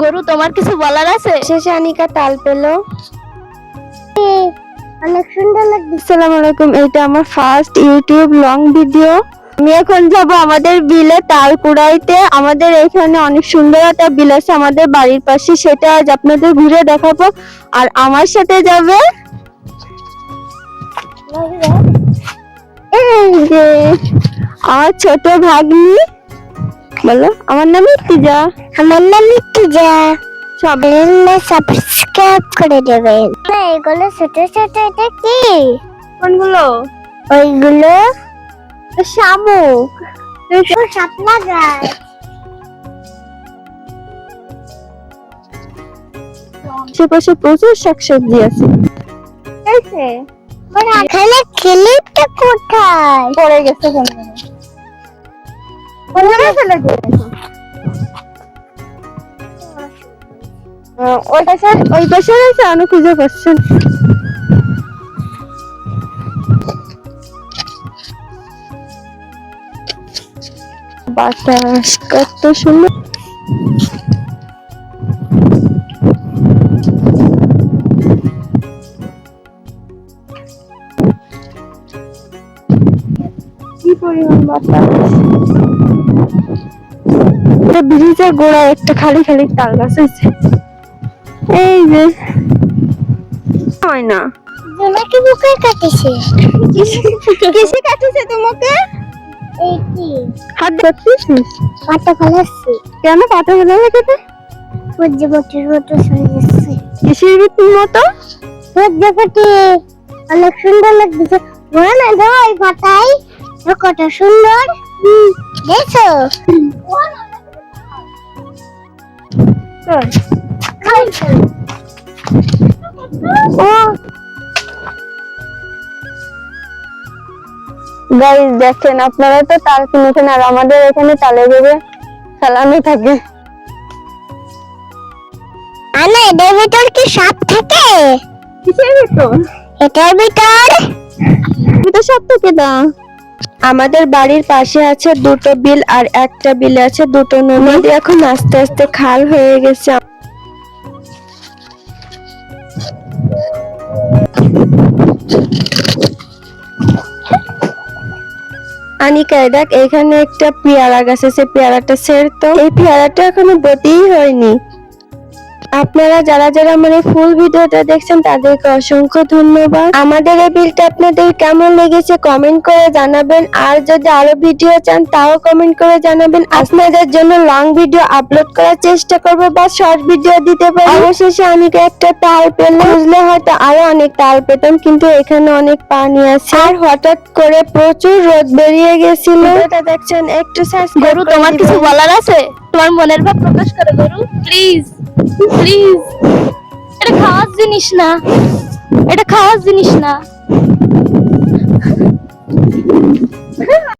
গরু তোমার কিছু বলার আছে? শেষে আনিকা তাল পেল। অনেক সুন্দর লাগছে। আসসালামু আলাইকুম এটা আমার ফার্স্ট ইউটিউব লং ভিডিও আমি এখন যাব আমাদের বিলে তাল কুড়াইতে আমাদের এখানে অনেক সুন্দর একটা বিল আছে আমাদের বাড়ির পাশে সেটা আজ আপনাদের ঘুরে দেখাবো। আর আমার সাথে যাবে? এই যে। আমার ছোট ভাগ্নি। বলো আমার নাম ইর্তিজা। আমার নাম ইত্তিজা সবাই সাবস্ক্রাইব করে দেবেন না এগুলো ছোট ছোট এটা কি? কোনগুলো? ওইগুলো শামুক শাপলা গাছ। আশেপাশে প্রচুর শাকসবজি আছে। এখানে ক্লিপটা কোথায়? পড়ে গেছে কোনখানে ওই পাশে ওই পাশে আছে আমি খুঁজে বাতাস কত সুন্দর। কি পরিমাণ বাতাস? ব্রিজের গোড়ায় একটা খালি খালি তাল গাছ আছে এই যে। হয় না তোমাকে বুকে কাটিছে? কিসে কাটিছে তোমাকে? হাত ধরছিস পাতা ফেলাচ্ছি কেন পাতা মতো কিসের অনেক সুন্দর লাগছে বলে না দাও এই পাতায়? কত সুন্দর। দেখো গাইস দেখেন আপনারা তো তাল কিনেছেন আর আমাদের এখানে তালে ভেবে ফেলানো থাকে। আনা এটার ভিতর কি সাপ থাকে? কিসের ভিতর? এটার ভিতর? এটা সব থেকে দা আমাদের বাড়ির পাশে আছে দুটো বিল আর একটা বিল আছে দুটো নদী। এখন আস্তে আস্তে খাল হয়ে গেছে। আনিকা এই দেখ, এখানে একটা পেয়ারা গাছ আছে, পেয়ারাটা সের তো এই পেয়ারাটা এখনও বতেই হয়নি। আপনারা যারা যারা আমার এই ফুল ভিডিওটা দেখছেন তাদেরকে অসংখ্য ধন্যবাদ। আমাদের এই বিলটা আপনাদের কেমন লেগেছে কমেন্ট করে জানাবেন। আর যদি আরও ভিডিও চান তাও কমেন্ট করে জানাবেন। আপনাদের জন্য লং ভিডিও আপলোড করার চেষ্টা করব বা শর্ট ভিডিও দিতে পারি। অবশেষে আমি একটা তাল পেলে বুঝলে হয়তো আরও অনেক তাল পেতাম কিন্তু এখানে অনেক পানি আছে। আর হঠাৎ করে প্রচুর রোদ বেরিয়ে গেছিল। দেখছেন একটু গরু তোমার কিছু বলার আছে? তোমার মনের ভাব প্রকাশ করো গরু। প্লিজ প্লিজ এটা খাওয়ার জিনিস না। এটা খাওয়ার জিনিস না।